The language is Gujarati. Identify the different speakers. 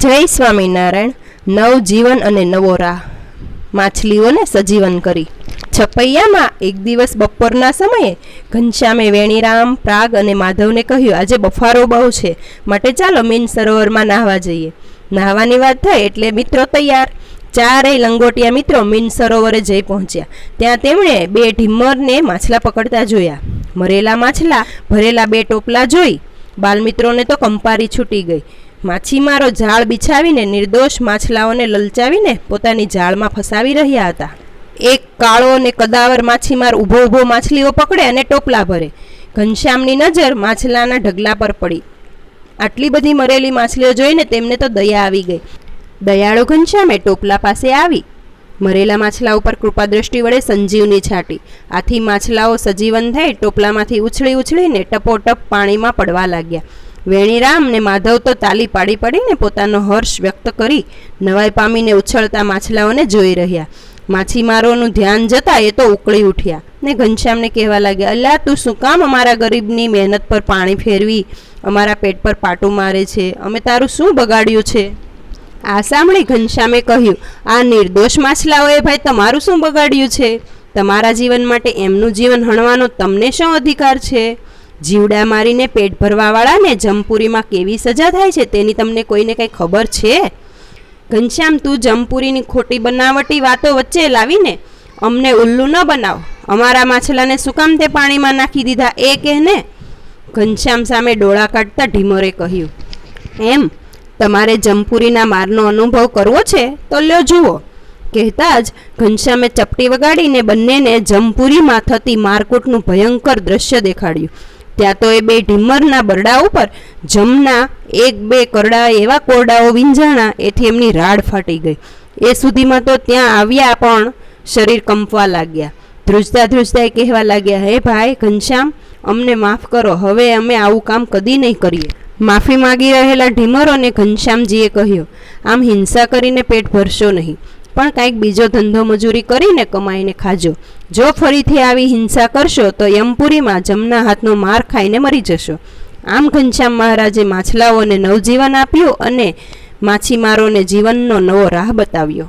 Speaker 1: જય સ્વામિનારાયણ. નવજીવન અને નવો રાહ. માછલીઓને સજીવન કરી. છપૈયામાં એક દિવસ બપોરના સમયે ઘનશ્યામે વેણીરામ, પ્રાગ અને માધવને કહ્યું, આજે બફારો બહુ છે. માટે ચાલો મીન સરોવરમાં નાહવા જઈએ. નાહવાની વાત થઈ એટલે મિત્રો તૈયાર. ચારેય લંગોટિયા મિત્રો મીન સરોવરે જઈ પહોંચ્યા. ત્યાં તેમણે બે ઢીમરને માછલા પકડતા જોયા. મરેલા માછલા ભરેલા બે ટોપલા જોઈ. બાલમિત્રોને તો કંપારી છૂટી ગઈ. માછીમારો જાળ બિછાવીને નિર્દોષ માછલાઓને લલચાવીને પોતાની જાળમાં ફસાવી રહ્યા હતા. એક કાળો અને કદાવર માછીમાર ઊભો ઊભો માછલીઓ પકડે અને ટોપલા ભરે. ઘનશ્યામની નજર માછલાના ઢગલા પર પડી. આટલી બધી મરેલી માછલીઓ જોઈને તેમને તો દયા આવી ગઈ. દયાળુ ઘનશ્યામે ટોપલા પાસે આવી. મરેલા માછલા ઉપર કૃપાદ્રષ્ટિ વડે સંજીવની છાંટી. આથી માછલાઓ સજીવન થઈ ટોપલામાંથી ઉછળી ઉછળીને ટપોટપ પાણીમાં પડવા લાગ્યા. વેણીરામ ને માધવ તો તાલી પાડી પાડીને પોતાનો હર્ષ વ્યક્ત કરી નવાઈ પામીને ઉછળતા માછલાઓને જોઈ રહ્યા. માછીમારોનું ધ્યાન જતાં એ તો ઉકળી ઉઠ્યા ને ઘનશ્યામને કહેવા લાગ્યા અલ્યા તું શું કામ અમારા ગરીબની મહેનત પર પાણી ફેરવી? અમારા પેટ પર પાટું મારે છે. અમે તારું શું બગાડ્યું છે? આ સાંભળી ઘનશ્યામે કહ્યું, આ નિર્દોષ માછલાઓએ ભાઈ, તમારું શું બગાડ્યું છે? તમારા જીવન માટે એમનું જીવન હણવાનો તમને શું અધિકાર છે? જીવડા મારીને પેટ ભરવાવાળાને જમપુરીમાં કેવી સજા થાય છે તેની તમને કોઈને કંઈ ખબર છે? ઘનશ્યામ, તું જમપુરીની ખોટી બનાવટી વાતો વચ્ચે લાવીને અમને ઉલ્લુ ન બનાવ. અમારા માછલાને શું કામ તે પાણીમાં નાખી દીધા એ કહેને? ઘનશ્યામ સામે ડોળા કાઢતા ઢીમોરે કહ્યું, એમ, તમારે જમપુરીના મારનો અનુભવ કરવો છે? તો લ્યો જુઓ. કહેતા જ ઘનશ્યામે ચપટી વગાડીને બંનેને જમપુરીમાં થતી મારકૂટનું ભયંકર દ્રશ્ય દેખાડ્યું. ત્યાં તો એ બે ઢીમરના બરડા ઉપર જમના, એક બે કરડા એવા કોરડાઓ વિંજાણા, એથી એમની રાડ ફાટી ગઈ. એ સુધીમાં તો ત્યાં આવ્યા પણ શરીર કંપવા લાગ્યા. ધ્રુજતા ધ્રુજતા એ કહેવા લાગ્યા, હે ભાઈ, ઘનશ્યામ, અમને માફ કરો, હવે અમે આવું કામ કદી નહીં કરીએ. માફી માગી રહેલા ઢીમરોને ઘનશ્યામજીએ કહ્યું, આમ હિંસા કરીને પેટ ભરશો નહીં. પણ કાંઈક બીજો ધંધો મજૂરી કરીને કમાઈને ખાજો. જો ફરીથી આવી હિંસા કરશો તો યમપુરીમાં જમના હાથનો માર ખાઈને મરી જશો. આમ ઘનશ્યામ મહારાજે માછલાઓને નવજીવન આપ્યું અને માછીમારોને જીવનનો નવો રાહ બતાવ્યો.